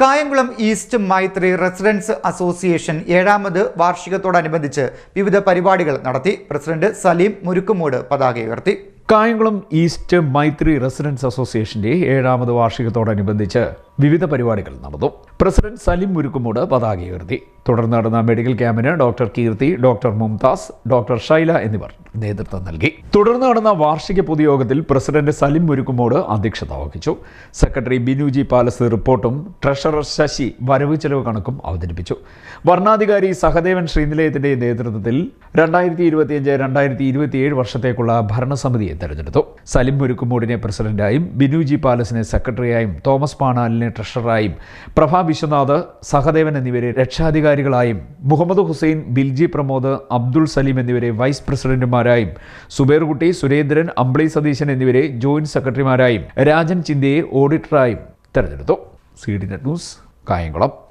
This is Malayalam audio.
Kayamkulam east Maithri residents association ഏഴാമത് വാർഷികത്തോടനുബന്ധിച്ച് വിവിധ പരിപാടികൾ നടത്തി. പ്രസിഡന്റ് സലീം മുരുക്കുമൂട് പതാക ഉയർത്തി. കായംകുളം ഈസ്റ്റ് മൈത്രി റെസിഡൻസ് അസോസിയേഷന്റെ ഏഴാമത് വാർഷികത്തോടനുബന്ധിച്ച് വിവിധ പരിപാടികൾ നടന്നു. പ്രസിഡന്റ് സലിം മുരുക്കുമൂട് പതാക ഉയർത്തി. തുടർന്ന് നടന്ന മെഡിക്കൽ ക്യാമ്പിന് doctor Keerthi doctor Mumtaz doctor Shaila എന്നിവർ നേതൃത്വം നൽകി. തുടർന്ന് നടന്ന വാർഷിക പൊതുയോഗത്തിൽ പ്രസിഡന്റ് സലിം മുരുക്കുമൂട് അധ്യക്ഷത വഹിച്ചു. സെക്രട്ടറി ബിനുജി പാലസ് റിപ്പോർട്ടും ട്രഷറർ ശശി വരവ് ചെലവ് കണക്കും അവതരിപ്പിച്ചു. വർണാധികാരി സഹദേവൻ ശ്രീനിലയത്തിന്റെ നേതൃത്വത്തിൽ രണ്ടായിരത്തി ഇരുപത്തിയഞ്ച് രണ്ടായിരത്തി ഇരുപത്തിയേഴ് വർഷത്തേക്കുള്ള ഭരണസമിതിയെ തെരഞ്ഞെടുത്തു. സലിം മുരുക്കുമൂടിനെ പ്രസിഡന്റായും ബിനുജി പാലസിനെ സെക്രട്ടറിയായും തോമസ് പാണാലിനെ ട്രഷററായും പ്രഭാ വിശ്വനാഥ് സഹദേവൻ എന്നിവരെ രക്ഷാധികാരികളായും മുഹമ്മദ് ഹുസൈൻ ബിൽജി പ്രമോദ് അബ്ദുൾ സലീം എന്നിവരെ വൈസ് പ്രസിഡന്റുമാരായും സുബേർകുട്ടി സുരേന്ദ്രൻ അമ്പിളി സതീശൻ എന്നിവരെ ജോയിന്റ് സെക്രട്ടറിമാരായും രാജൻ ചിന്തയെ ഓഡിറ്ററായും തെരഞ്ഞെടുത്തു. C D net news Kayamkulam.